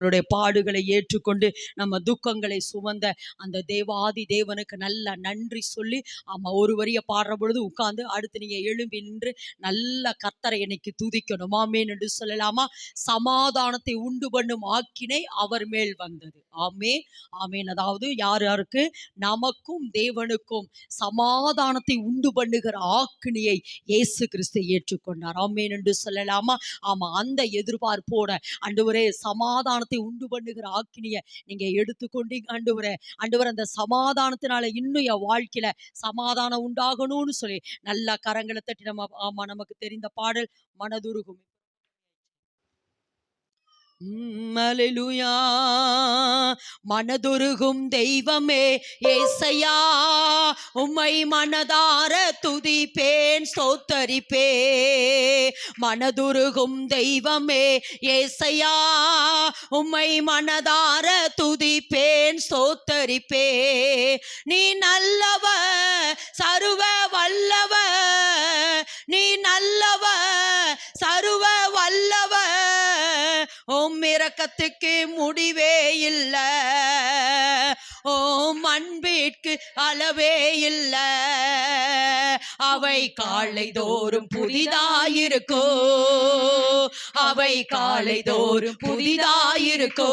அவருடைய பாடுகளை ஏற்றுக்கொண்டு நம்ம துக்கங்களை சுமந்த அந்த தேவாதி தேவனுக்கு நல்ல நன்றி சொல்லி ஆமா ஒரு வரிய பாடுற பொழுது உட்கார்ந்து அடுத்து நீங்க எழும்பி நின்று நல்ல கத்தரை இன்னைக்கு துதிக்கணும் ஆமேன் என்று சொல்லலாமா? சமாதானத்தை உண்டு பண்ணும் ஆக்கினை அவர் மேல் வந்தது. ஆமே ஆமேன். அதாவது யார் யாருக்கு? நமக்கும் தேவனுக்கும் சமாதானத்தை உண்டு பண்ணுகிற ஆக்கினியை இயேசு கிறிஸ்து ஏற்றுக்கொண்டார். ஆமேன் என்று சொல்லலாமா? ஆமா அந்த எதிர்பார்ப்போட அண்டு ஒரே சமாதான சமாதானத்தை உண்டு பண்ணுகிற ஆக்கினிய நீங்க எடுத்துக்கொண்டீங்க ஆண்டவரே. ஆண்டவர் அந்த சமாதானத்தினால இன்னும் என் வாழ்க்கையில சமாதானம் உண்டாகணும்னு சொல்லி நல்லா கரங்களை தட்டி நம்ம ஆமா நமக்கு தெரிந்த பாடல் மனதுருகும். உம், மனதுருகும் தெய்வமே ஏசையா. உம்மை மனதார துதிப்பேன் ஸ்தோத்தரிப்பே. மனதுருகும் தெய்வமே ஏசையா. உம்மை மனதார துதிப்பேன் ஸ்தோத்தரிப்பே. நீ நல்லவ சருவ வல்லவர் ஓம் இரக்கத்துக்கு முடிவே இல்ல. ஓம் அன்பிற்கு அளவே இல்ல. அவை காலை தோறும் புதிதாயிருக்கோ அவை காலை தோறும் புதிதாயிருக்கோ?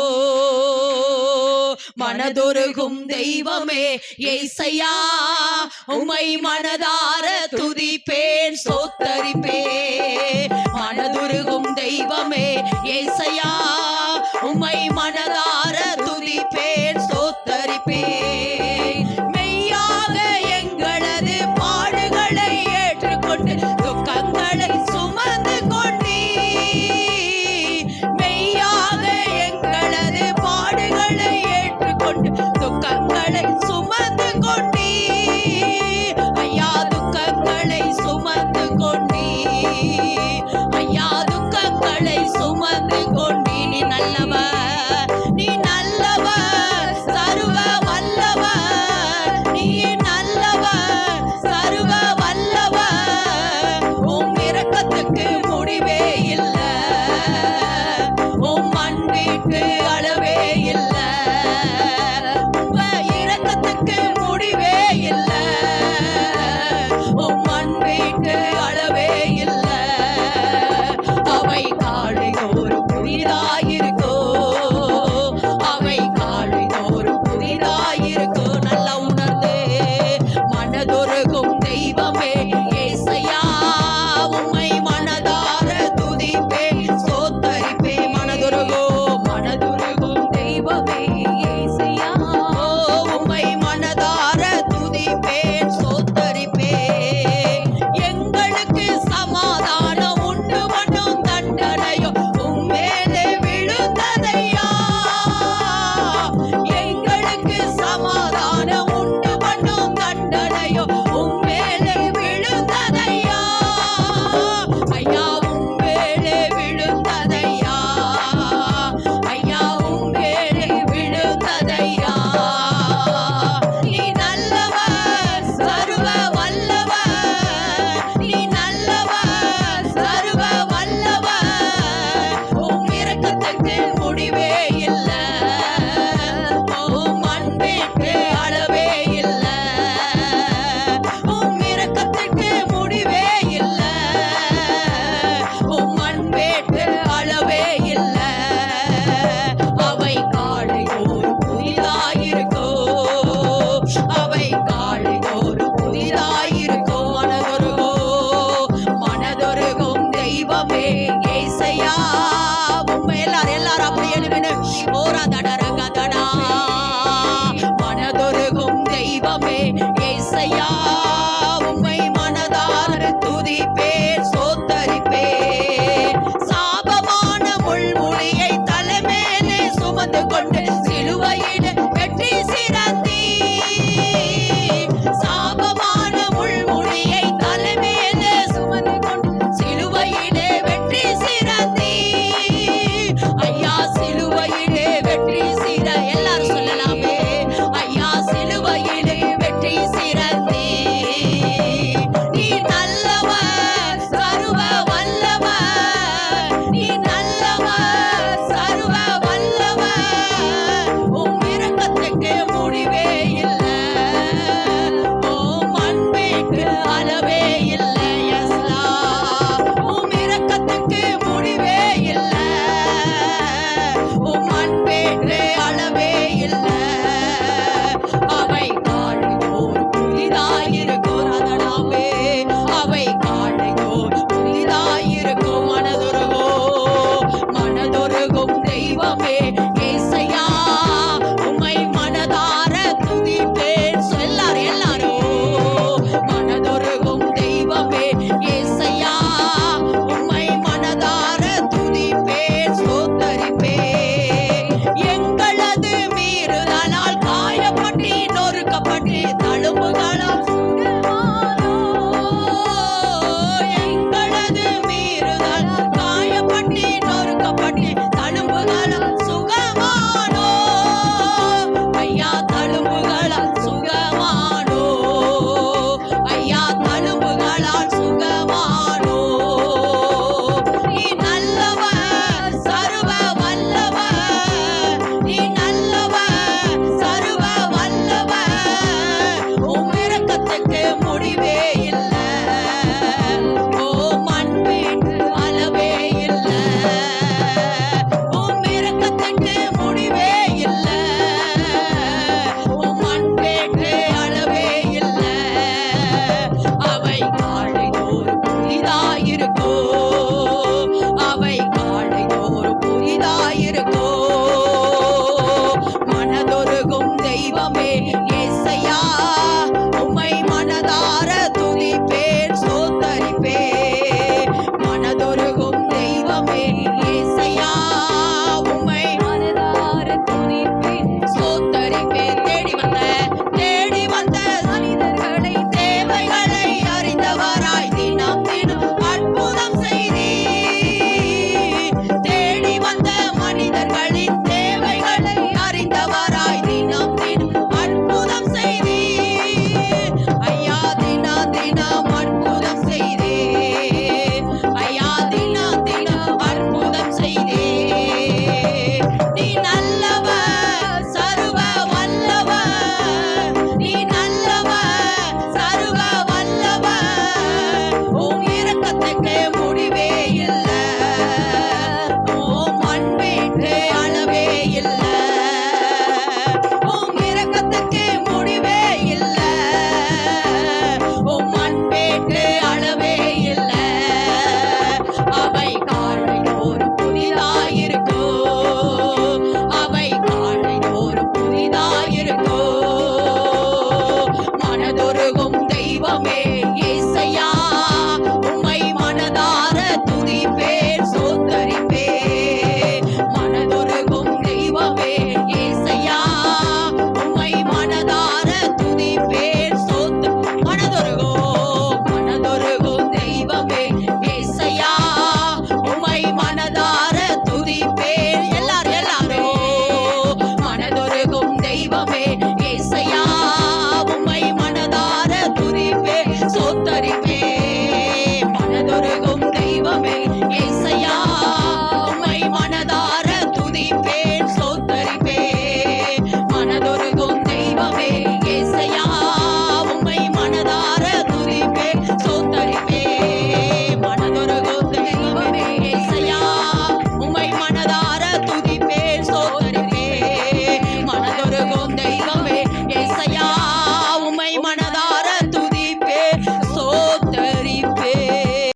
மனதொருகும் தெய்வமே ஏசையா உமை மனதார துதிப்பேன் சோத்தரிப்பே மனதுருகும் தெய்வமே ஏசையா மனதொருகும் தெய்வமே ஏசையா